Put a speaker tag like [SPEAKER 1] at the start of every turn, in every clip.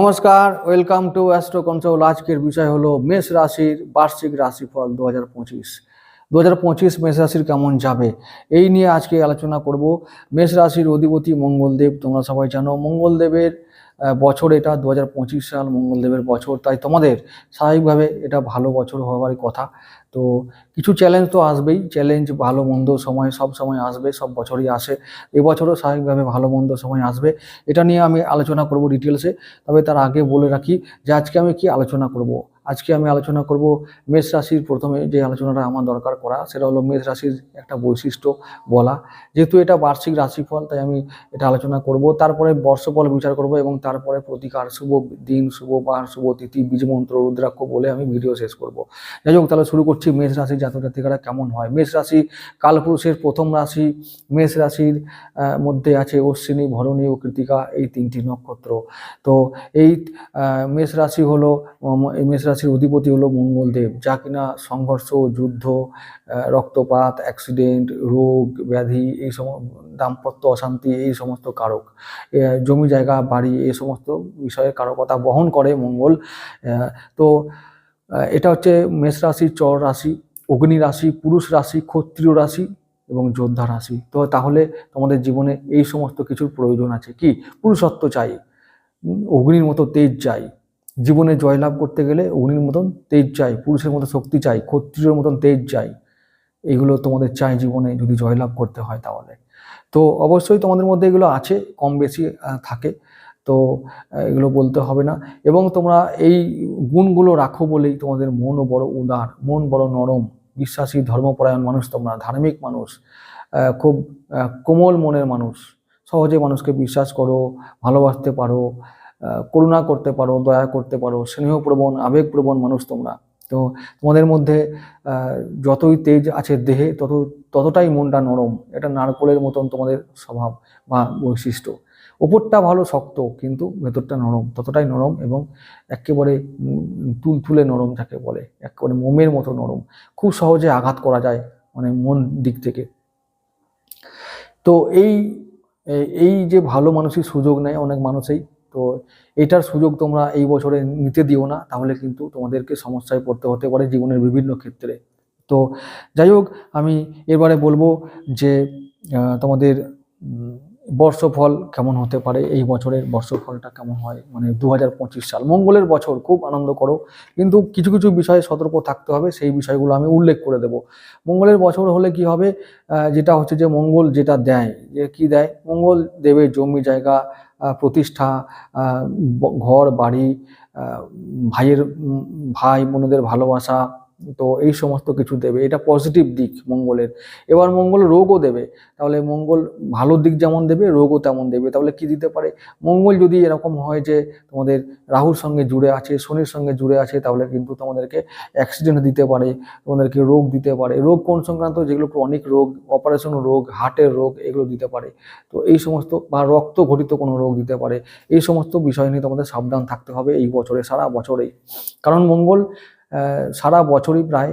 [SPEAKER 1] নমস্কার welcome to astro control আজকের বিষয় হলো মেষ রাশির বার্ষিক রাশিফল দু হাজার পঁচিশ। দু হাজার পঁচিশ মেষ রাশির কেমন যাবে? এই নিয়ে আজকে আলোচনা করব। মেষ রাশির অধিপতি মঙ্গলদেব, তোমরা সবাই জানো, মঙ্গলদেবের বছর এটা দু হাজার পঁচিশ সাল মঙ্গলদেবের বছর, তাই তোমাদের স্বাভাবিকভাবে এটা ভালো বছর হওয়ারই কথা। তো কিছু চ্যালেঞ্জ তো আসবেই চ্যালেঞ্জ ভালো মন্দ সময়, সব সময় আসবে, সব বছরই আসে। এবছরও স্বাভাবিকভাবে ভালো মন্দ সময় আসবে। এটা নিয়ে আমি আলোচনা করব ডিটেলসে তবে তার আগে বলে রাখি যে আজকে আমি কি আলোচনা করব। আজকে আমি আলোচনা করব মেষ রাশির প্রথমে যে আলোচনাটা আমার দরকার করা, সেটা হলো মেষ রাশির একটা বৈশিষ্ট্য বলা। যেহেতু এটা বার্ষিক রাশিফল, তাই আমি এটা আলোচনা করব। তারপরে বর্ষফল বিচার করব এবং তারপরে প্রতিকার, শুভ দিন, শুভ বার, শুভ তিথি বীজমন্ত্র রুদ্রাক্ষ বলে আমি ভিডিও শেষ করব। যাই হোক, তাহলে শুরু করছি মেষ রাশির জাতক জাতিকারা কেমন হয়? মেষ রাশি, কালপুরুষের প্রথম রাশি, মেষ রাশির মধ্যে আছে অশ্বিনী, ভরণী ও কৃতিকা, এই তিনটি নক্ষত্র। তো এই মেষ রাশি হলো মেষ রাশির অধিপতি হলো মঙ্গলদেব, যা কিনা সংঘর্ষ, যুদ্ধ রক্তপাত অ্যাক্সিডেন্ট রোগ, ব্যাধি, এই সম দাম্পত্য অশান্তি, এই সমস্ত কারক। জমি, জায়গা, বাড়ি, এই সমস্ত বিষয়ের কারকতা বহন করে মঙ্গল। তো এটা হচ্ছে মেষ রাশির চর রাশি, অগ্নি রাশি, পুরুষ রাশি, ক্ষত্রিয় রাশি এবং যোদ্ধা রাশি। তো তাহলে তোমাদের জীবনে এই সমস্ত কিছুর প্রয়োজন আছে। কি? পুরুষত্ব চাই অগ্নির মতো তেজ চাই। জীবনে জয়লাভ করতে গেলে অগ্নির মতন তেজ চাই, পুরুষের মতো শক্তি চাই, ক্ষত্রিয়র মতন তেজ চাই। এগুলো তোমাদের চাই জীবনে যদি জয়লাভ করতে হয় তাহলে। তো অবশ্যই তোমাদের মধ্যে এগুলো আছে, কম বেশি থাকে। তো এগুলো বলতে হবে না। এবং তোমরা এই গুণগুলো রাখো বলেই তোমাদের মনও বড় উদার, মন বড় নরম, বিশ্বাসী, ধর্মপরায়ণ মানুষ তোমরা, ধার্মিক মানুষ খুব কোমল মনের মানুষ। সহজে মানুষকে বিশ্বাস করো, ভালোবাসতে পারো করুণা করতে পারো, দয়া করতে পারো, স্নেহপ্রবণ, আবেগপ্রবণ মানুষ তোমরা। তো তোমাদের মধ্যে যতই তেজ আছে দেহে, তত, ততটাই মনটা নরম। এটা নারকোলের মতন তোমাদের স্বভাব বা বৈশিষ্ট্য। ওপরটা ভালো, শক্ত, কিন্তু ভেতরটা নরম। ততটাই নরম এবং একেবারে তুলতুলে নরম যাকে বলে। একেবারে মোমের মতো নরম। খুব সহজে আঘাত করা যায় মানে মন দিক থেকে। তো এই, এই- যে ভালো মানুষই সুযোগ নেয় অনেক মানুষই তো এটার সুযোগ তোমরা এই বছরে নিতে দিও না, তাহলে কিন্তু তোমাদেরকে সমস্যায় পড়তে হতে পারে জীবনের বিভিন্ন ক্ষেত্রে। তো যাই হোক, আমি এবারে বলব যে তোমাদের বর্ষফল কেমন হতে পারে? এই বছরের বর্ষফলটা কেমন হয়? মানে দু হাজার পঁচিশ সাল। মঙ্গলের বছর খুব আনন্দ করো। কিন্তু কিছু কিছু বিষয়ে সতর্ক থাকতে হবে। সেই বিষয়গুলো আমি উল্লেখ করে দেব। মঙ্গলের বছর হলে কি হবে? যেটা হচ্ছে যে মঙ্গল যেটা দেয়, যে কি দেয়? মঙ্গল দেবে জমি, জায়গা প্রতিষ্ঠা ঘর, বাড়ি ভাইয়ের ভাই, বোনদের ভালোবাসা তো এই সমস্ত কিছু দেবে। এটা পজিটিভ দিক মঙ্গলের। এবার মঙ্গল রোগও দেবে। তাহলে মঙ্গল ভালো দিক যেমন দেবে, রোগও তেমন দেবে। তাহলে কি দিতে পারে? মঙ্গল যদি এরকম হয় যে তোমাদের রাহুর সঙ্গে জুড়ে আছে, শনির সঙ্গে জুড়ে আছে, তাহলে কিন্তু তোমাদেরকে অ্যাক্সিডেন্ট দিতে পারে, তোমাদেরকে রোগ দিতে পারে। রোগ কোন সংক্রান্ত? যেগুলো ক্রনিক রোগ অপারেশন রোগ হার্টের রোগ, এগুলো দিতে পারে। তো এই সমস্ত বা রক্ত ঘটিত কোনো রোগ দিতে পারে। এই সমস্ত বিষয় নিয়ে তোমাদের সাবধান থাকতে হবে এই বছরে, সারা বছরেই। কারণ মঙ্গল সারা বছরই প্রায়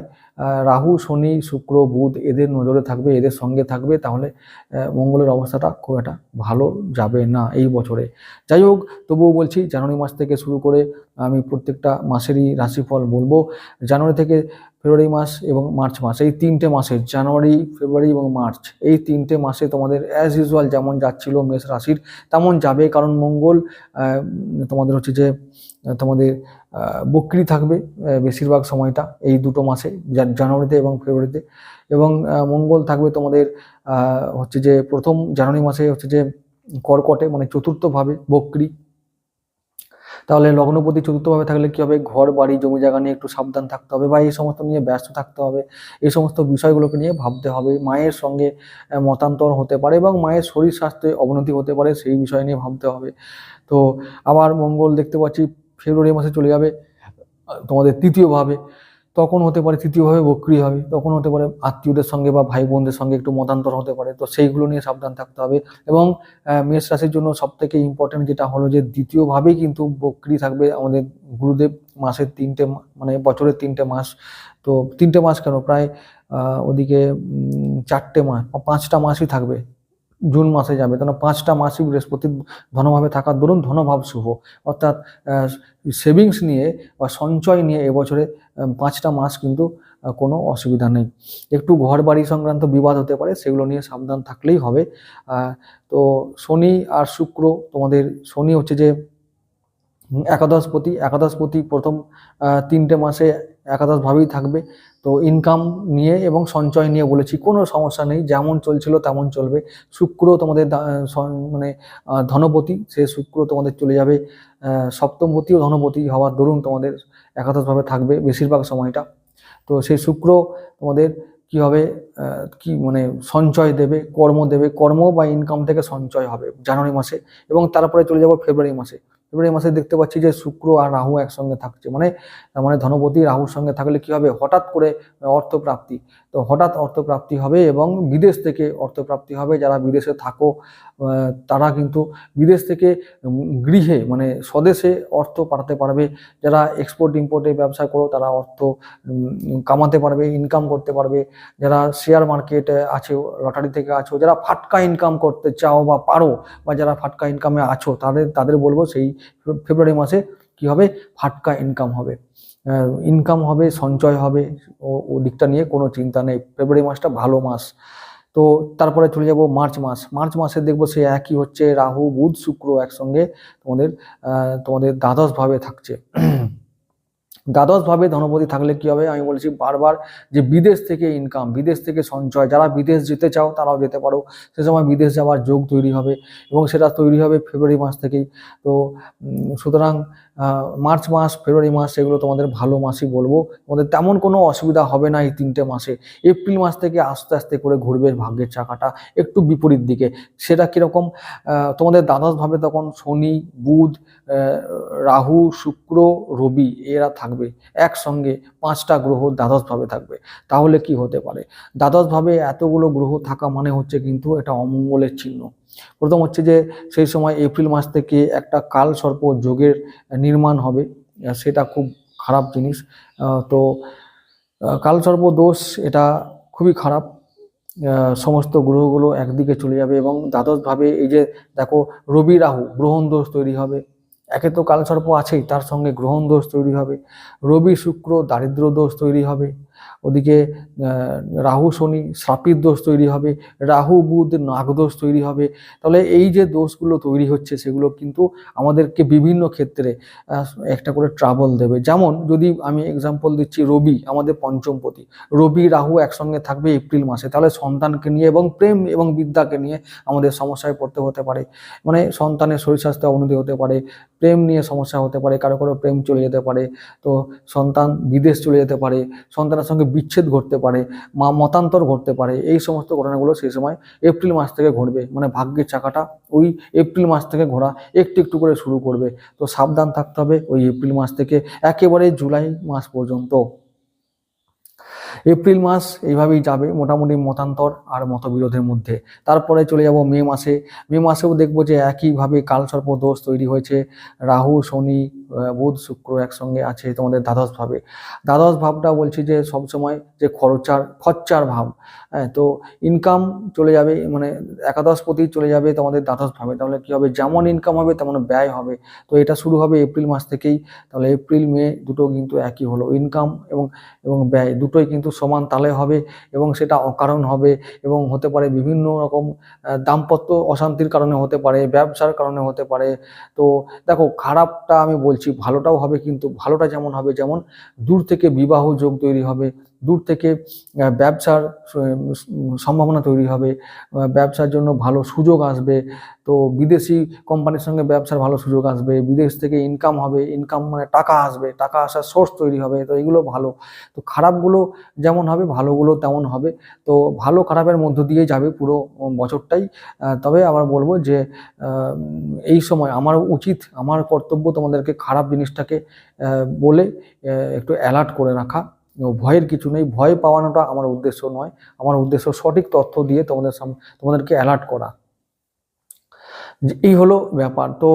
[SPEAKER 1] রাহু, শনি, শুক্র, বুধ এদের নজরে থাকবে, এদের সঙ্গে থাকবে, তাহলে মঙ্গলের অবস্থাটা খুব একটা ভালো যাবে না এই বছরে। যাই হোক, তবুও বলছি, জানুয়ারি মাস থেকে শুরু করে আমি প্রত্যেকটা মাসেরই রাশিফল বলব। জানুয়ারি থেকে ফেব্রুয়ারি মাস এবং মার্চ মাস, এই তিনটে মাসে, জানুয়ারি, ফেব্রুয়ারি এবং মার্চ, এই তিনটে মাসে তোমাদের অ্যাজ ইউজুয়াল যেমন যাচ্ছিল মেষ রাশির, তেমন যাবে। কারণ মঙ্গল তোমাদের হচ্ছে যে, তোমাদের বক্রি থাকবে বেশিরভাগ সময়টা এই দুটো মাসে জানুয়ারিতে এবং ফেব্রুয়ারিতে। এবং মঙ্গল থাকবে তোমাদের হচ্ছে যে প্রথম জানুয়ারি মাসে হচ্ছে যে কর্কটে মানে চতুর্থভাবে বক্রি। তাহলে লগ্নপতি চতুর্থভাবে থাকলে কি হবে? ঘর, বাড়ি, জমি জায়গা নিয়ে একটু সাবধান থাকতে হবে বা এই সমস্ত নিয়ে ব্যস্ত থাকতে হবে। এই সমস্ত বিষয়গুলোকে নিয়ে ভাবতে হবে। মায়ের সঙ্গে মতান্তর হতে পারে এবং মায়ের শরীর স্বাস্থ্যে অবনতি হতে পারে, সেই বিষয় নিয়ে ভাবতে হবে। তো আবার মঙ্গল দেখতে পাচ্ছি ফেব্রুয়ারি মাসে চলে যাবে, তোমাদের তৃতীয়ভাবে তখন হতে পারে তৃতীয়ভাবে বক্রি হবে, তখন হতে পারে আত্মীয়দের সঙ্গে বা ভাই বোনদের সঙ্গে একটু মতান্তর হতে পারে, তো সেইগুলো নিয়ে সাবধান থাকতে হবে এবং মেষ রাশির জন্য সব থেকে ইম্পর্টেন্ট যেটা হলো যে দ্বিতীয়ভাবেই কিন্তু বক্রি থাকবে আমাদের গুরুদেব মাসের তিনটে মানে বছরের তিনটে মাস, তো তিনটে মাস কেন? প্রায় ওদিকে চারটে মাস পাঁচটা মাসই থাকবে। জুন মাসে যাবে। তাহলে পাঁচটা মাসই বৃহস্পতি ধনভাবে থাকার দরুন ধনভাব শুভ। অর্থাৎ সেভিংস নিয়ে বা সঞ্চয় নিয়ে এবছরে পাঁচটা মাস কিন্তু কোনো অসুবিধা নেই। একটু ঘর বাড়ি সংক্রান্ত বিবাদ হতে পারে, সেগুলো নিয়ে সাবধান থাকলেই হবে। তো শনি আর শুক্র তোমাদের, শনি হচ্ছে যে একাদশপতি। একাদশপতি প্রথম তিনটে মাসে একাদশভাবেই থাকবে। তো ইনকাম নিয়ে এবং সঞ্চয় নিয়ে বলেছি, কোনো সমস্যা নেই, যেমন চলছিল তেমন চলবে। শুক্র তোমাদের মানে ধনপতি, সে শুক্র তোমাদের চলে যাবে। সপ্তমপতি ও ধনপতি হওয়ার দরুন তোমাদের একাদশভাবে থাকবে বেশিরভাগ সময়টা। তো সেই শুক্র তোমাদের কি কি মানে সঞ্চয় দেবে, কর্ম দেবে। কর্ম বা ইনকাম থেকে সঞ্চয় হবে জানুয়ারি মাসে এবং তারপরে চলে যাব ফেব্রুয়ারি মাসে। ফেব্রুয়ারি মাসে দেখতে পাচ্ছি যে শুক্র আর রাহু একসঙ্গে থাকছে। মানে মানে ধনপতি রাহুর সঙ্গে থাকলে কি হবে? হঠাৎ করে অর্থপ্রাপ্তি। তো হঠাৎ অর্থপ্রাপ্তি হবে এবং বিদেশ থেকে অর্থপ্রাপ্তি হবে। যারা বিদেশে থাকো তারা কিন্তু বিদেশ থেকে গৃহে মানে স্বদেশে অর্থ পাঠাতে পারবে। যারা এক্সপোর্ট ইম্পোর্টের ব্যবসা করো, তারা অর্থ কামাতে পারবে ইনকাম করতে পারবে। যারা শেয়ার মার্কেটে আছে লটারি থেকে আছো, যারা ফাটকা ইনকাম করতে চাও বা পারো, বা যারা ফাটকা ইনকামে আছো, তাদের তাদের বলব সেই ফেব্রুয়ারি মাসে কি হবে? ফাটকা ইনকাম হবে। ইনকাম হবে, সঞ্চয় হবে, ও ও দিকটা নিয়ে কোনো চিন্তা নেই। ফেব্রুয়ারি মাসটা ভালো মাস। তো তারপরে চলে যাব মার্চ মাস। মার্চ মাসে দেখব সে একই হচ্ছে রাহু, বুধ, শুক্র একসঙ্গে তোমাদের তোমাদের দ্বাদশ ভাবে থাকছে। দ্বাদশ ভাবে ধনপতি থাকলে কি হবে? আমি বলেছি বারবার যে বিদেশ থেকে ইনকাম বিদেশ থেকে সঞ্চয়, যারা বিদেশ যেতে চাও তারাও যেতে পারো। সে সময় বিদেশ যাওয়ার যোগ তৈরি হবে এবং সেটা তৈরি হবে ফেব্রুয়ারি মাস থেকেই। তো সুতরাং মার্চ মাস, ফেব্রুয়ারি মাস, এগুলো তোমাদের ভালো মাসই বলব। তোমাদের তেমন কোনো অসুবিধা হবে না এই তিনটে মাসে। এপ্রিল মাস থেকে আস্তে আস্তে করে ঘুরবে ভাগ্যের চাকাটা একটু বিপরীত দিকে। সেটা কীরকম? তোমাদের দ্বাদশভাবে তখন শনি, বুধ রাহু, শুক্র, রবি এরা থাকবে একসঙ্গে। পাঁচটা গ্রহ দ্বাদশভাবে থাকবে। তাহলে কি হতে পারে? দ্বাদশভাবে এতগুলো গ্রহ থাকা মানে হচ্ছে কিন্তু এটা অমঙ্গলের চিহ্ন। প্রথম হচ্ছে যে সেই সময় এপ্রিল মাস থেকে একটা কাল সর্প যোগের নির্মাণ হবে সেটা খুব খারাপ জিনিস। তো আহ, কালসর্প দোষ এটা খুবই খারাপ। সমস্ত গ্রহগুলো একদিকে চলে যাবে এবং দ্বাদশভাবে এই যে দেখো রবি রাহু গ্রহণ দোষ তৈরি হবে। একে তো কালসর্প আছেই তার সঙ্গে গ্রহণ দোষ তৈরি হবে। রবি শুক্র দারিদ্র দোষ তৈরি হবে। ওদিকে রাহু, শনি শ্রাপির দোষ তৈরি হবে, রাহু, বুধ নাগদোষ তৈরি হবে। তাহলে এই যে দোষগুলো তৈরি হচ্ছে, সেগুলো কিন্তু আমাদেরকে বিভিন্ন ক্ষেত্রে একটা করে ট্রাবল দেবে। যেমন যদি আমি এক্সাম্পল দিচ্ছি, রবি, আমাদের পঞ্চমপতি। রবি, রাহু একসঙ্গে থাকবে এপ্রিল মাসে। তাহলে সন্তানকে নিয়ে এবং প্রেম এবং বিদ্যাকে নিয়ে আমাদের সমস্যায় পড়তে হতে পারে। মানে সন্তানের শরীর স্বাস্থ্য অবনতি হতে পারে। প্রেম নিয়ে সমস্যা হতে পারে, কারও কারও প্রেম চলে যেতে পারে, তো সন্তান বিদেশ চলে যেতে পারে, সন্তানের সঙ্গে বিচ্ছেদ ঘটতে পারে, মা মতান্তর ঘটতে পারে, এই সমস্ত ঘটনাগুলো সেই সময় এপ্রিল মাস থেকে ঘটবে মানে ভাগ্যের চাকাটা ওই এপ্রিল মাস থেকে ঘোরা একটু একটু করে শুরু করবে, তো সাবধান থাকতে হবে ওই এপ্রিল মাস থেকে, একেবারে জুলাই মাস পর্যন্ত। এপ্রিল মাস এইভাবেই যাবে, মোটামুটি মতান্তর আর মতবিরোধের মধ্যে। তারপরে চলে যাব মে মাসে। মে মাসেও দেখব যে একইভাবে কালসর্প দোষ তৈরি হয়েছে। রাহু, শনি বুধ, শুক্র একসঙ্গে আছে তোমাদের দ্বাদশ ভাবে। দ্বাদশ ভাবটা বলছি যে সবসময় যে খরচার খরচার ভাব। হ্যাঁ তো ইনকাম চলে যাবে মানে একাদশ প্রতি চলে যাবে তোমাদের দ্বাদশ ভাবে। তাহলে কি হবে? যেমন ইনকাম হবে, তেমন ব্যয় হবে। তো এটা শুরু হবে এপ্রিল মাস থেকেই। তাহলে এপ্রিল, মে দুটো কিন্তু একই হলো। ইনকাম এবং এবং ব্যয় দুটোই কিন্তু সমান তালে হবে এবং সেটা অকারণ হবে এবং হতে পারে বিভিন্ন রকম দাম্পত্য অশান্তির কারণে হতে পারে, ব্যবসার কারণে হতে পারে। তো দেখো, খারাপটা আমি বলছি ভালোটাও হবে কিন্তু ভালোটা যেমন হবে, যেমন দূর থেকে বিবাহ যোগ তৈরি হবে। দূর থেকে ব্যবসার সম্ভাবনা তৈরি হবে ব্যবসার জন্য ভালো সুযোগ আসবে। তো বিদেশি কোম্পানির সঙ্গে ব্যবসার ভালো সুযোগ আসবে, বিদেশ থেকে ইনকাম হবে ইনকাম মানে টাকা আসবে, টাকা আসার সোর্স তৈরি হবে, তো এগুলো ভালো। তো খারাপগুলো যেমন হবে, ভালোগুলো তেমন হবে। তো ভালো খারাপের মধ্য দিয়ে যাবে পুরো বছরটাই। তবে আবার বলব যে এই সময় আমার উচিত, আমার কর্তব্য তোমাদেরকে খারাপ জিনিসটাকে বলে একটু অ্যালার্ট করে রাখা। ভয়ের কিছু নেই। ভয় পাওয়ানোটা আমার উদ্দেশ্য নয়। আমার উদ্দেশ্য সঠিক তথ্য দিয়ে তোমাদের সাম তোমাদেরকে অ্যালার্ট করা। এই হলো ব্যাপার। তো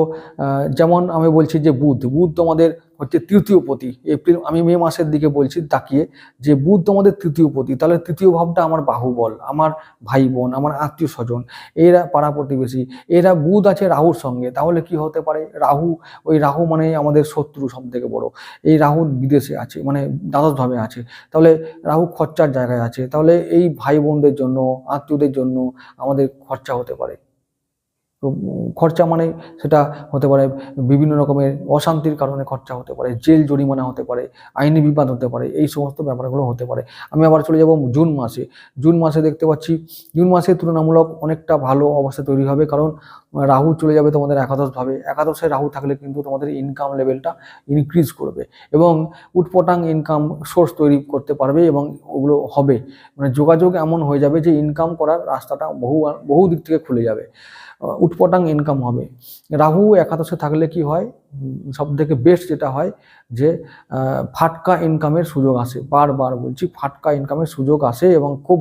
[SPEAKER 1] যেমন আমি বলছি যে বুধ বুধ তোমাদের হচ্ছে তৃতীয় পতি। এপ্রিল, আমি মে মাসের দিকে বলছি তাকিয়ে যে বুধ তোমাদের তৃতীয় পতি। তাহলে তৃতীয় ভাবটা আমার বাহুবল, আমার ভাই বোন আমার আত্মীয় স্বজন এরা পাড়া প্রতিবেশী, এরা বুধ আছে রাহুর সঙ্গে। তাহলে কি হতে পারে? রাহু, ওই রাহু মানে আমাদের শত্রু সব থেকে বড়। এই রাহু বিদেশে আছে মানে দ্বাদশভাবে আছে। তাহলে রাহু খরচার জায়গায় আছে। তাহলে এই ভাই বোনদের জন্য, আত্মীয়দের জন্য আমাদের খরচা হতে পারে। খরচা মানে সেটা হতে পারে বিভিন্ন রকমের অশান্তির কারণে খরচা হতে পারে, জেল জরিমানা হতে পারে, আইনি বিবাদ হতে পারে, এই সমস্ত ব্যাপারগুলো হতে পারে। আমি আবার চলে যাব জুন মাসে। জুন মাসে দেখতে পাচ্ছি, জুন মাসে তুলনামূলক অনেকটা ভালো অবস্থা তৈরি হবে কারণ রাহু চলে যাবে তোমাদের একাদশভাবে। একাদশে রাহু থাকলে কিন্তু তোমাদের ইনকাম লেভেলটা ইনক্রিজ করবে এবং উটপটাং ইনকাম সোর্স তৈরি করতে পারবে এবং ওগুলো হবে। মানে যোগাযোগ এমন হয়ে যাবে যে ইনকাম করার রাস্তাটা বহু বহু দিক থেকে খুলে যাবে। উটপটাং ইনকাম হবে। রাহু একাদশে থাকলে কি হয়? সব থেকে বেস্ট যেটা হয় যে ফাটকা ইনকামের সুযোগ আসে। বারবার বলছি, ফাটকা ইনকামের সুযোগ আসে এবং খুব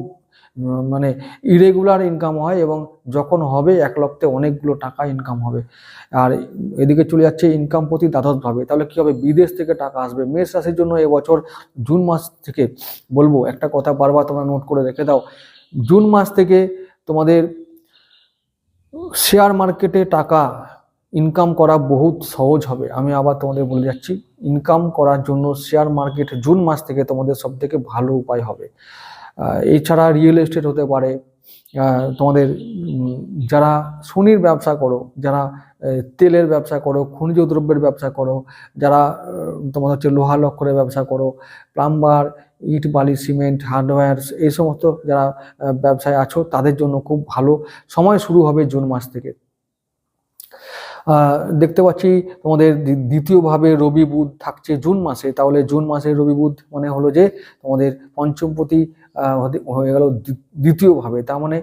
[SPEAKER 1] মানে ইরেগুলার ইনকাম হয় এবং যখন হবে এক লক্ষে অনেকগুলো টাকা ইনকাম হবে। আর এদিকে চলে যাচ্ছে ইনকাম প্রতি দ্বাদশভাবে। তাহলে কি হবে? বিদেশ থেকে টাকা আসবে। মেষ রাশির জন্য এবছর জুন মাস থেকে বলব, একটা কথা বারবার তোমরা নোট করে রেখে দাও। জুন মাস থেকে তোমাদের শেয়ার মার্কেটে টাকা ইনকাম করা বহুত সহজ হবে। আমি আবার তোমাদের বলে যাচ্ছি ইনকাম করার জন্য শেয়ার মার্কেট জুন মাস থেকে তোমাদের সব থেকে ভালো উপায় হবে। এছাড়া রিয়েল এস্টেট হতে পারে। তোমাদের যারা সোনির ব্যবসা করো, যারা তেলের ব্যবসা করো, খনিজ দ্রব্যের ব্যবসা করো, যারা তোমাদের হচ্ছে লোহা লক্করের ব্যবসা করো, প্লাম্বার ইট, বালি, সিমেন্ট হার্ডওয়্যার এই সমস্ত যারা ব্যবসায় আছো, তাদের জন্য খুব ভালো। সময় শুরু হবে জুন মাস থেকে। দেখতে পাচ্ছি তোমাদের দ্বি- দ্বিতীয়ভাবে রবি বুধ থাকছে জুন মাসে। তাহলে জুন মাসে রবি বুধ মানে হলো যে, তোমাদের পঞ্চমপতি হয়ে গেল দ্বিতীয়ভাবে। তার মানে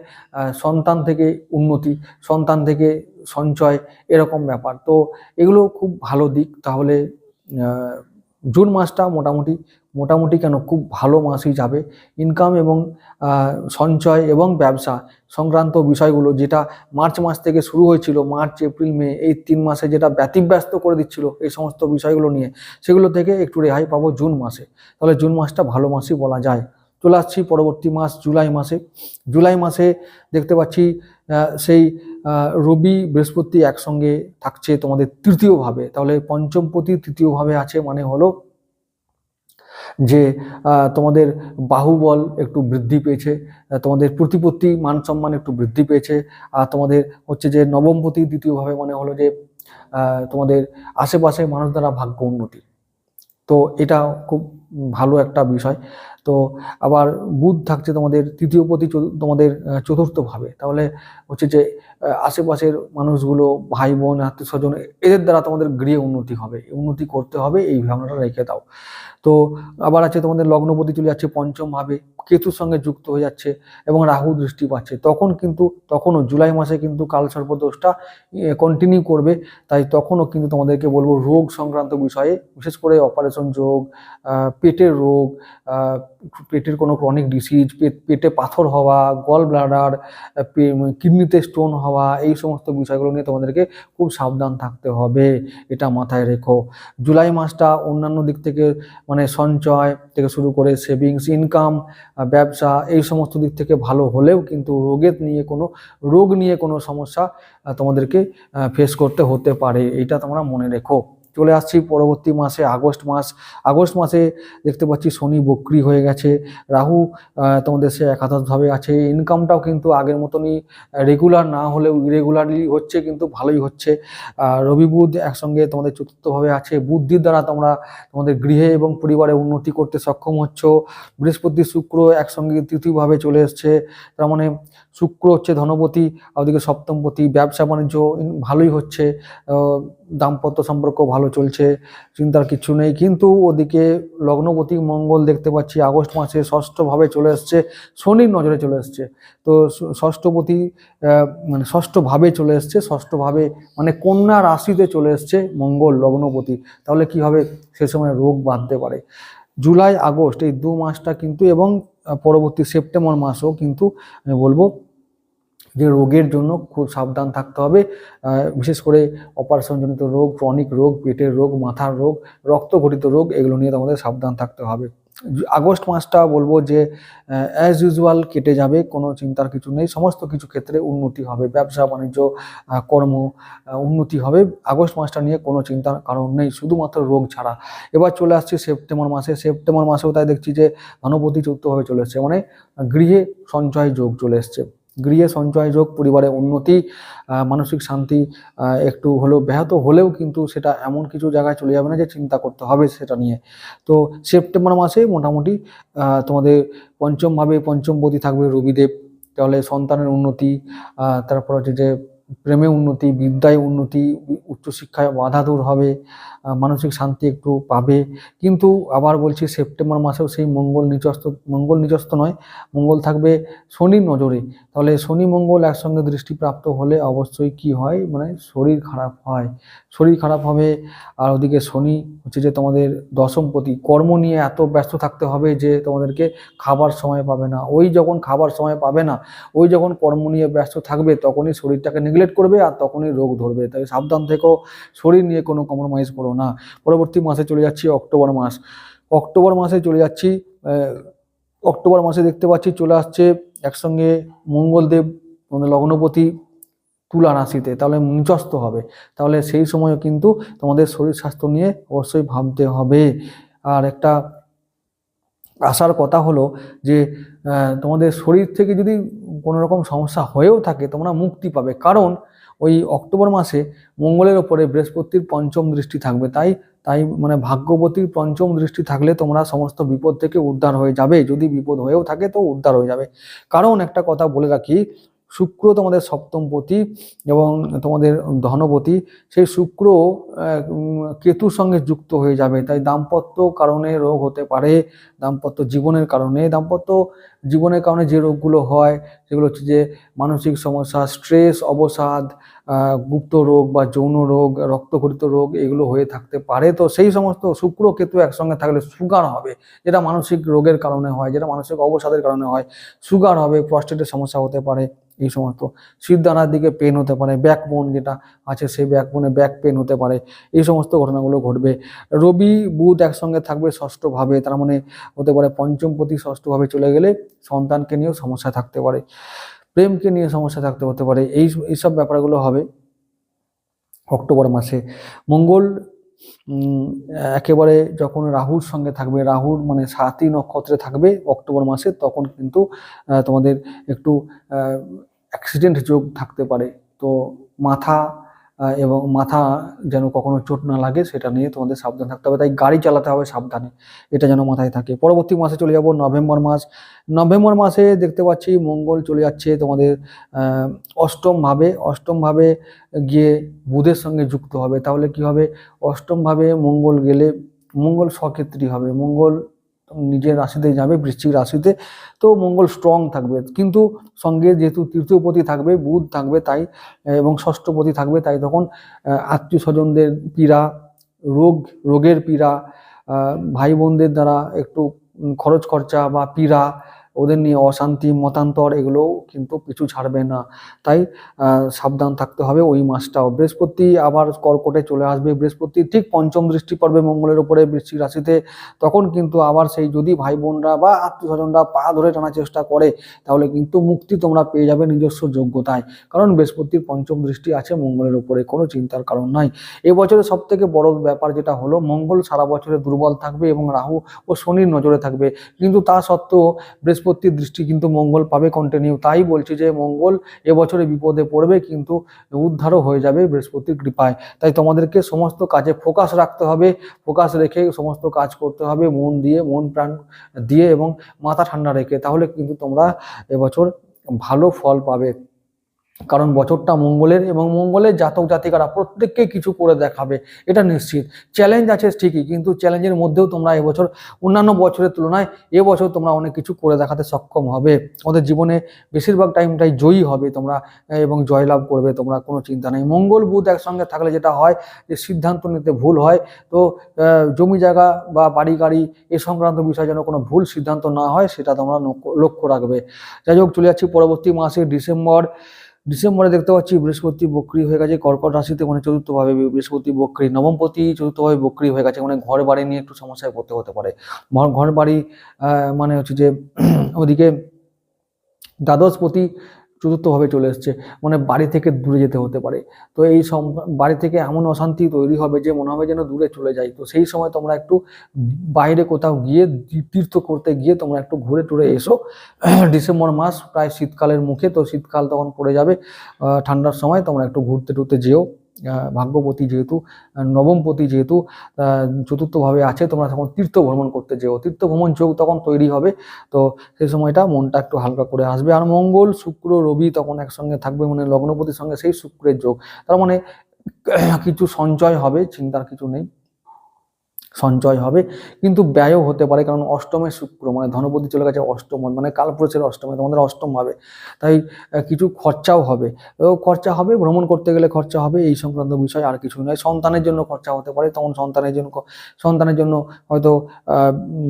[SPEAKER 1] সন্তান থেকে উন্নতি, সন্তান থেকে সঞ্চয় এরকম ব্যাপার। তো এগুলো খুব ভালো দিক। তাহলে জুন মাসটা মোটামুটি মোটামুটি কেন? খুব ভালো মাসই যাবে। ইনকাম এবং সঞ্চয় এবং ব্যবসা সংক্রান্ত বিষয়গুলো যেটা মার্চ মাস থেকে শুরু হয়েছিল, মার্চ, এপ্রিল, মে, এই তিন মাসে যেটা ব্যতিব্যস্ত করে দিচ্ছিল এই সমস্ত বিষয়গুলো নিয়ে, সেগুলো থেকে একটু রেহাই পাবো জুন মাসে। তাহলে জুন মাসটা ভালো মাসই বলা যায়। চলে আসছি পরবর্তী মাস, জুলাই মাসে। জুলাই মাসে দেখতে পাচ্ছি সেই রবি বৃহস্পতি একসঙ্গে থাকছে তোমাদের তৃতীয়ভাবে। তাহলে পঞ্চমপতি তৃতীয়ভাবে আছে মানে হলো যে তোমাদের বাহুবল একটু বৃদ্ধি পেয়েছে তোমাদের প্রতিপত্তি মান সম্মান একটু বৃদ্ধি পেয়েছে, আর তোমাদের হচ্ছে যে নবমপতি দ্বিতীয়ভাবে মানে হলো যে তোমাদের আশেপাশে মানুষ দ্বারা ভাগ্য উন্নতি। তো এটা খুব ভালো একটা বিষয়। তো আবার বুধ থাকছে তোমাদের তৃতীয় পতি চতু- তোমাদের চতুর্থভাবে। তাহলে হচ্ছে যে আশেপাশের মানুষগুলো ভাই বোন আত্মীয় স্বজন এদের দ্বারা তোমাদের গৃহে উন্নতি হবে। উন্নতি করতে হবে, এই ভাবনাটা রেখে দাও। তো আবার আছে তোমাদের লগ্নপতি চলে যাচ্ছে পঞ্চম ভাবে, কেতুর সঙ্গে যুক্ত হয়ে যাচ্ছে এবং রাহু দৃষ্টি পাচ্ছে। তখন কিন্তু, তখনও জুলাই মাসে কিন্তু কালসর্প দোষটা কন্টিনিউ করবে। তাই তখনও কিন্তু তোমাদেরকে বলব, রোগ সংক্রান্ত বিষয়ে, বিশেষ করে অপারেশন যোগ পেটের রোগ পেটের কোনো ক্রনিক ডিসিজ পেটে পাথর হওয়া গল ব্লাডার কিডনিতে স্টোন হওয়া এই সমস্ত বিষয়গুলো নিয়ে তোমাদেরকে খুব সাবধান থাকতে হবে। এটা মাথায় রেখো। জুলাই মাসটা অন্যান্য দিক থেকে মানে সঞ্চয় থেকে শুরু করে সেভিংস ইনকাম ব্যবসা, এই সমস্ত দিক থেকে ভালো হলেও কিন্তু রোগের নিয়ে কোনো, রোগ নিয়ে কোনো সমস্যা তোমাদেরকে ফেস করতে হতে পারে। এটা তোমরা মনে রেখো। চলে আসছি পরবর্তী মাসে, আগস্ট মাস। আগস্ট মাসে দেখতে পাচ্ছি শনি বক্রি হয়ে গেছে। রাহু তোমাদের সে একাদশভাবে আছে। ইনকামটাও কিন্তু আগের মতনই রেগুলার না হলেও ইরেগুলারলি হচ্ছে, কিন্তু ভালোই হচ্ছে। রবি বুধ একসঙ্গে তোমাদের চতুর্থভাবে আছে। বুদ্ধির দ্বারা তোমরা তোমাদের গৃহে এবং পরিবারে উন্নতি করতে সক্ষম হচ্ছ। বৃহস্পতি, শুক্র একসঙ্গে তৃতীয়ভাবে চলে এসছে। তার মানে শুক্র হচ্ছে ধনপতি ওদিকে সপ্তমপতি। ব্যবসা বাণিজ্য ভালোই হচ্ছে। দাম্পত্য সম্পর্ক ভালো চলছে, চিন্তার কিছু নেই। কিন্তু ওদিকে লগ্নপতি মঙ্গল দেখতে পাচ্ছি, আগস্ট মাসে ষষ্ঠভাবে চলে এসছে, শনির নজরে চলে এসছে। তো ষষ্ঠপতি মানে ষষ্ঠভাবে চলে এসছে, ষষ্ঠভাবে মানে কন্যা রাশিতে চলে এসছে মঙ্গল লগ্নপতি। তাহলে কি হবে? সে সময় রোগ বাঁধতে পারে। জুলাই, আগস্ট এই দু মাসটা কিন্তু এবং পরবর্তী সেপ্টেম্বর মাসও কিন্তু আমি বলব যে রোগের জন্য খুব সাবধান থাকতে হবে। বিশেষ করে অপারেশনজনিত রোগ ক্রনিক রোগ, পেটের রোগ, মাথার রোগ, রক্তঘটিত রোগ, এগুলো নিয়ে তোমাদের সাবধান থাকতে হবে। আগস্ট মাসটা বলব যে অ্যাজ ইউজুয়াল কেটে যাবে, কোনো চিন্তার কিছু নেই। সমস্ত কিছু ক্ষেত্রে উন্নতি হবে। ব্যবসা, বাণিজ্য কর্ম উন্নতি হবে। আগস্ট মাসটা নিয়ে কোনো চিন্তার কারণ নেই, শুধুমাত্র রোগ ছাড়া। এবার চলে আসছে সেপ্টেম্বর মাসে। সেপ্টেম্বর মাসেও তাই দেখছি যে, ধনপতি চতুর্থভাবে চলে এসছে। মানে গৃহে সঞ্চয় যোগ চলে এসছে। গৃহে সঞ্চয় যোগ, পরিবারে উন্নতি মানসিক শান্তি একটু হলেও ব্যাহত হলেও কিন্তু সেটা এমন কিছু জায়গায় চলে যাবে না যে চিন্তা করতে হবে সেটা নিয়ে। তো সেপ্টেম্বর মাসে মোটামুটি তোমাদের পঞ্চমভাবে পঞ্চমপতি থাকবে রবিদেব। তাহলে সন্তানের উন্নতি তারপর হচ্ছে যে প্রেমে উন্নতি, বিদ্যায় উন্নতি, উচ্চশিক্ষায় বাধা দূর হবে। মানসিক শান্তি একটু পাবে। কিন্তু আবার বলছি, সেপ্টেম্বর মাসেও সেই মঙ্গল নিচস্ত মঙ্গল নিচস্ত নয়, মঙ্গল থাকবে শনির নজরে। তাহলে শনি মঙ্গল একসঙ্গে দৃষ্টিপ্রাপ্ত হলে অবশ্যই কি হয়? মানে শরীর খারাপ হয়। শরীর খারাপ হবে, আর ওদিকে শনি হচ্ছে যে তোমাদের দশমপতি কর্ম নিয়ে এত ব্যস্ত থাকতে হবে যে তোমাদেরকে খাবার সময় পাবে না। ওই যখন খাবার সময় পাবে না, ওই যখন কর্ম নিয়ে ব্যস্ত থাকবে, তখনই শরীরটাকে নেগলেক্ট করবে আর তখনই রোগ ধরবে। তাই সাবধান থেকেও শরীর নিয়ে কোনো কম্প্রোমাইজ করো না। পরবর্তী মাসে চলে যাচ্ছি অক্টোবর মাস। অক্টোবর মাসে চলে যাচ্ছি অক্টোবর মাসে দেখতে পাচ্ছি চলে আসছে একসঙ্গে মঙ্গলদেব আমাদের লগ্নপতি তুলা রাশিতে। তাহলে নিচস্ত হবে। তাহলে সেই সময় কিন্তু তোমাদের শরীর স্বাস্থ্য নিয়ে অবশ্যই ভাবতে হবে। আর একটা আসার কথা হলো যে তোমাদের শরীর থেকে যদি কোনো রকম সমস্যা হয়েও থাকে, তোমরা মুক্তি পাবে। কারণ ওই অক্টোবর মাসে মঙ্গলের ওপরে বৃহস্পতির পঞ্চম দৃষ্টি থাকবে। তাই তাই মানে ভাগ্যবতীর পঞ্চম দৃষ্টি থাকলে তোমরা সমস্ত বিপদ থেকে উদ্ধার হয়ে যাবে। যদি বিপদ হয়েও থাকে তো উদ্ধার হয়ে যাবে। কারণ একটা কথা বলে রাখি, শুক্র তোমাদের সপ্তমপতি এবং তোমাদের ধনপতি, সেই শুক্র কেতুর সঙ্গে যুক্ত হয়ে যাবে। তাই দাম্পত্য কারণে রোগ হতে পারে, দাম্পত্য জীবনের কারণে। দাম্পত্য জীবনের কারণে যে রোগগুলো হয়, সেগুলো হচ্ছে যে মানসিক সমস্যা, স্ট্রেস, অবসাদ গুপ্ত রোগ বা যৌন রোগ, রক্তঘটিত রোগ এগুলো হয়ে থাকতে পারে। তো সেই সমস্ত শুক্র কেতু একসঙ্গে থাকলে সুগার হবে, যেটা মানসিক রোগের কারণে হয়, যেটা মানসিক অবসাদের কারণে হয়, সুগার হবে প্রস্টেটের সমস্যা হতে পারে, এই সমস্ত। সিদ্ধানার দিকে পেন হতে পারে ব্যাকবোন যেটা আছে, সেই ব্যাকবোনে ব্যাক পেন হতে পারে, এই সমস্ত ঘটনাগুলো ঘটবে। রবি, বুধ একসঙ্গে থাকবে ষষ্ঠভাবে, তার মানে হতে পারে পঞ্চম প্রতি ষষ্ঠভাবে চলে গেলে সন্তানকে নিয়েও সমস্যা থাকতে পারে। প্রেমকে নিয়ে সমস্যা থাকতে হতে পারে। এই এইসব ব্যাপারগুলো হবে অক্টোবর মাসে। মঙ্গল একেবারে যখন রাহুর সঙ্গে থাকবে, রাহুর মানে সাতই নক্ষত্রে থাকবে অক্টোবর মাসে, তখন কিন্তু তোমাদের একটু অ্যাক্সিডেন্ট যোগ থাকতে পারে। তো মাথা এবং মাথা যেন কখনো চোট না লাগে সেটা নিয়ে তোমাদের সাবধান থাকতে হবে। তাই গাড়ি চালাতে হবে সাবধানে এটা যেন মাথায় থাকে। পরবর্তী মাসে চলে যাব নভেম্বর মাস। নভেম্বর মাসে দেখতে পাচ্ছি মঙ্গল চলে যাচ্ছে তোমাদের আহ, অষ্টম ভাবে। অষ্টম ভাবে গিয়ে বুধের সঙ্গে যুক্ত হবে। তাহলে কি হবে? অষ্টম ভাবে মঙ্গল গেলে মঙ্গল স্বক্ষেত্রী হবে। মঙ্গল নিজের রাশিতে যাবে, বৃশ্চিক রাশিতে, তো মঙ্গল স্ট্রং থাকবে। কিন্তু সঙ্গে যেহেতু তৃতীয়পতি থাকবে, বুধ থাকবে তাই, এবং ষষ্ঠপতি থাকবে তাই তখন আত্মীয় স্বজনদের পীড়া, রোগ, রোগের পীড়া ভাই বোনদের দ্বারা একটু খরচ খরচা বা পীড়া ওদের নিয়ে অশান্তি, মতান্তর এগুলোও কিন্তু পিছু ছাড়বে না। তাই সাবধান থাকতে হবে ওই মাসটাও বৃহস্পতি আবার কর্কটে চলে আসবে। বৃহস্পতি ঠিক পঞ্চম দৃষ্টি পড়বে মঙ্গলের উপরে বৃশ্চিক রাশিতে। তখন কিন্তু আবার সেই যদি ভাই বোনরা বা আত্মীয় স্বজনরা পা ধরে টানার চেষ্টা করে, তাহলে কিন্তু মুক্তি তোমরা পেয়ে যাবে নিজস্ব যোগ্যতায়। কারণ বৃহস্পতির পঞ্চম দৃষ্টি আছে মঙ্গলের উপরে, কোনো চিন্তার কারণ নাই। এবছরে সব থেকে বড় ব্যাপার যেটা হলো, মঙ্গল সারা বছরে দুর্বল থাকবে এবং রাহু ও শনির নজরে থাকবে। কিন্তু তা সত্ত্বেও বৃহস্পতির দৃষ্টি কিন্তু মঙ্গল পাবে কন্টিনিউ তাই বলছি যে মঙ্গল এবছরে বিপদে পড়বে কিন্তু উদ্ধারও হয়ে যাবে বৃহস্পতির কৃপায়। তাই তোমাদেরকে সমস্ত কাজে ফোকাস রাখতে হবে ফোকাস রেখে সমস্ত কাজ করতে হবে, মন দিয়ে, মন প্রাণ দিয়ে এবং মাথা ঠান্ডা রেখে। তাহলে কিন্তু তোমরা এবছর ভালো ফল পাবে। কারণ বছরটা মঙ্গলের এবং মঙ্গলের জাতক জাতিকারা প্রত্যেককে কিছু করে দেখাবে, এটা নিশ্চিত। চ্যালেঞ্জ আছে ঠিকই, কিন্তু চ্যালেঞ্জের মধ্যেও তোমরা এবছর, অন্যান্য বছরের তুলনায় এবছর তোমরা অনেক কিছু করে দেখাতে সক্ষম হবে। তোমাদের জীবনে বেশিরভাগ টাইমটাই জয়ী হবে তোমরা এবং জয়লাভ করবে তোমরা, কোনো চিন্তা নেই। মঙ্গল, বুধ একসঙ্গে থাকলে যেটা হয় যে সিদ্ধান্ত নিতে ভুল হয়, তো জমি জায়গা বা বাড়ি গাড়ি এ সংক্রান্ত বিষয়ে যেন কোনো ভুল সিদ্ধান্ত না হয়, সেটা তোমরা লক্ষ্য- রাখবে। যাই হোক, চলে যাচ্ছি পরবর্তী মাসে ডিসেম্বর ডিসেম্বরে দেখতে পাচ্ছি বৃহস্পতি বক্রি হয়ে গেছে, কর্কট রাশিতে মানে চতুর্থভাবে বৃহস্পতি বক্রি, নবমপতি চতুর্থভাবে বক্রি হয়ে গেছে মানে ঘর বাড়ি নিয়ে একটু সমস্যায় পড়তে হতে পারে। ঘর- বাড়ি মানে হচ্ছে যে, ওদিকে দ্বাদশপতি চতুর্থভাবে চলে এসছে। মানে বাড়ি থেকে দূরে যেতে হতে পারে। তো এই সম, বাড়ি থেকে এমন অশান্তি তৈরি হবে যে মনে হবে যেন দূরে চলে যায় তো সেই সময় তোমরা একটু বাইরে কোথাও গিয়ে তীর্থ করতে গিয়ে তোমরা একটু ঘুরে টুরে এসো। ডিসেম্বর মাস প্রায় শীতকালের মুখে। তো শীতকাল তখন পড়ে যাবে। ঠান্ডার সময় তোমরা একটু ঘুরতে টুরতে যেও। ভাগ্যপতি যেহেতু নবমপতি যেহেতু চতুর্থভাবে আছে, তোমরা তখন তীর্থ ভ্রমণ করতে যেও। তীর্থ ভ্রমণ যোগ তখন তৈরি হবে, তো সেই সময়টা মনটা একটু হালকা করে আসবে। আর মঙ্গল, শুক্র, রবি তখন একসঙ্গে থাকবে মানে লগ্নপতির সঙ্গে সেই শুক্রের যোগ। তার মানে কিছু সঞ্চয় হবে, চিন্তার কিছু নেই। সঞ্চয় হবে। কিন্তু ব্যয়ও হতে পারে, কারণ অষ্টমে শুক্র মানে ধনপতি চলে গেছে অষ্টম মানে কালপুরুষের অষ্টমে, তোমাদের অষ্টম হবে তাই কিছু খরচাও হবে। খরচা হবে, ভ্রমণ করতে গেলে খরচা হবে, এই সংক্রান্ত বিষয় আর কিছু নয়। সন্তানের জন্য খরচা হতে পারে, তখন সন্তানের জন্য সন্তানের জন্য হয়তো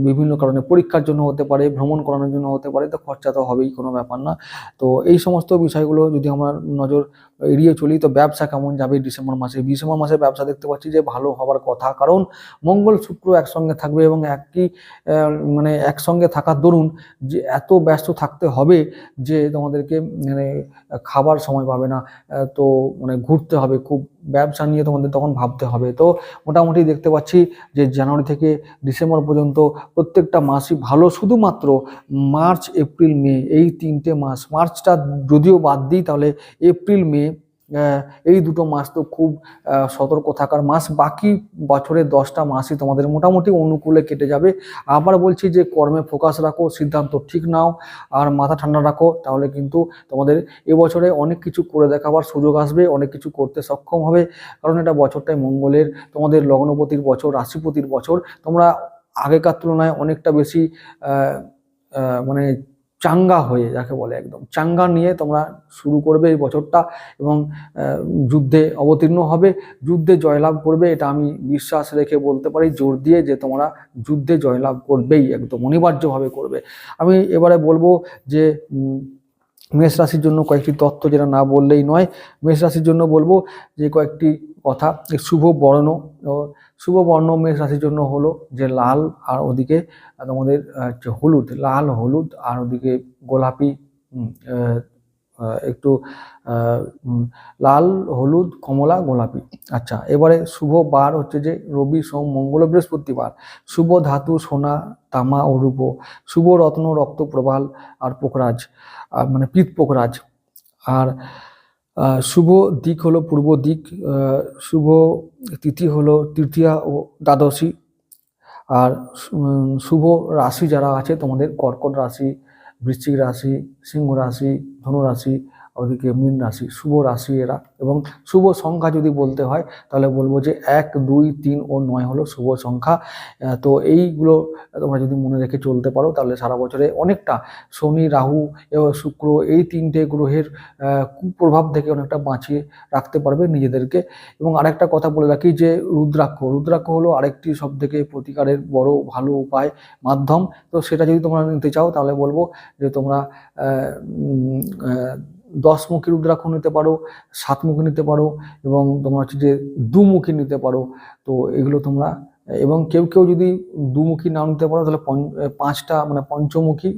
[SPEAKER 1] বিভিন্ন কারণে পরীক্ষার জন্য হতে পারে, ভ্রমণ করানোর জন্য হতে পারে, তো খরচা তো হবেই, কোনো ব্যাপার না। তো এই সমস্ত বিষয়গুলো যদি আমরা নজর এড়িয়ে চলি, তো ব্যবসা কেমন যাবে ডিসেম্বর মাসে? ডিসেম্বর মাসে ব্যবসা দেখতে পাচ্ছি যে ভালো হওয়ার কথা। কারণ মঙ্গল শুক্র একসঙ্গে থাকবে এবং একই মানে একসঙ্গে থাকার দরুন যে এত ব্যস্ত থাকতে হবে যে তোমাদেরকে মানে খাবার সময় পাবে না তো মানে ঘুরতে হবে, খুব ব্যবসা নিয়ে তোমাদের তখন ভাবতে হবে। তো মোটামুটি দেখতে পাচ্ছি যে জানুয়ারি থেকে ডিসেম্বর পর্যন্ত প্রত্যেকটা মাসই ভালো, শুধুমাত্র মার্চ, এপ্রিল, মে, এই তিনটে মাস, মার্চটা যদিও বাদ দিই তাহলে এপ্রিল, মে এই দুটো মাস তো খুব সতর্ক থাকার মাস। বাকি বছরের দশটা মাসই তোমাদের মোটামুটি অনুকূলে কেটে যাবে। আবার বলছি যে কর্মে ফোকাস রাখো, সিদ্ধান্ত ঠিক নাও আর মাথা ঠান্ডা রাখো, তাহলে কিন্তু তোমাদের এবছরে অনেক কিছু করে দেখাবার সুযোগ আসবে, অনেক কিছু করতে সক্ষম হবে। কারণ এটা বছরটাই মঙ্গলের, তোমাদের লগ্নপতির বছর, রাশিপতির বছর। তোমরা আগেকার তুলনায় অনেকটা বেশি মানে চাঙ্গা হয়ে, যাকে বলে একদম, চাঙ্গা নিয়ে তোমরা শুরু করবে এই বছরটা এবং যুদ্ধে অবতীর্ণ হবে। যুদ্ধে জয়লাভ করবে, এটা আমি বিশ্বাস রেখে বলতে পারি, জোর দিয়ে যে তোমরা যুদ্ধে জয়লাভ করবেই, একদম অনিবার্যভাবে করবে। আমি এবারে বলব যে মেষ রাশির জন্য কয়েকটি তথ্য যেটা না বললেই নয়, মেষ রাশির জন্য বলব যে কয়েকটি কথা। শুভ বর্ণ শুভ বর্ণ মেষ রাশির জন্য হলো যে লাল আর ওদিকে তোমাদের হচ্ছে হলুদ, লাল, হলুদ আর ওদিকে গোলাপি একটু লাল, হলুদ, কমলা, গোলাপি। আচ্ছা এবারে শুভ বার হচ্ছে যে রবি, সোম, মঙ্গল বৃহস্পতিবার। শুভ ধাতু, সোনা, তামা ও রূপ, শুভ রত্ন, রক্ত প্রবাল আর পোকরাজ আর মানে পিত পোখরাজ। আর শুভ দিক হলো পূর্ব দিক শুভ তিথি হলো তৃতীয়া ও দ্বাদশী। আর শুভ রাশি যারা আছে তোমাদের কর্কট রাশি, বৃশ্চিক রাশি, সিংহ রাশি, ধনু রাশি ওদিকে মীন রাশি, শুভ রাশি এরা। এবং শুভ সংখ্যা যদি বলতে হয়, তাহলে বলব যে এক, দুই, তিন ও নয় হলো শুভ সংখ্যা। তো এইগুলো তোমরা যদি মনে রেখে চলতে পারো, তাহলে সারা বছরে অনেকটা শনি, রাহু এবং শুক্র এই তিনটে গ্রহের কুপ্রভাব থেকে অনেকটা বাঁচিয়ে রাখতে পারবে নিজেদেরকে। এবং আরেকটা কথা বলে রাখি যে রুদ্রাক্ষ রুদ্রাক্ষ হলো আরেকটি সব থেকে প্রতিকারের বড় ভালো উপায়, মাধ্যম। তো সেটা যদি তোমরা নিতে চাও, তাহলে বলব যে তোমরা দশমুখী রুদ্রাক্ষ নিতে পারো, সাতমুখী নিতে পারো এবং তোমরা হচ্ছে যে দুমুখী নিতে পারো। তো এগুলো তোমরা, এবং কেউ কেউ যদি দুমুখী নাও নিতে পারো, তাহলে পাঁচটা মানে পঞ্চমুখী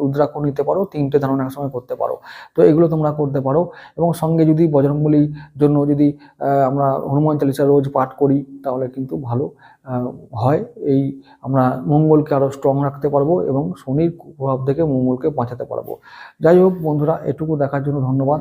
[SPEAKER 1] রুদ্রাক্ষ নিতে পারো, তিনটে ধারণ একসঙ্গে করতে পারো। তো এগুলো তোমরা করতে পারো এবং সঙ্গে যদি বজরঙ্গলির জন্য যদি আমরা হনুমান চালিসা রোজ পাঠ করি, তাহলে কিন্তু ভালো। হয়। এই আমরা মঙ্গলকে আরও স্ট্রং রাখতে পারব এবং শনির প্রভাব থেকে মঙ্গলকে বাঁচাতে পারব। যাই হোক বন্ধুরা, এটুকু দেখার জন্য ধন্যবাদ।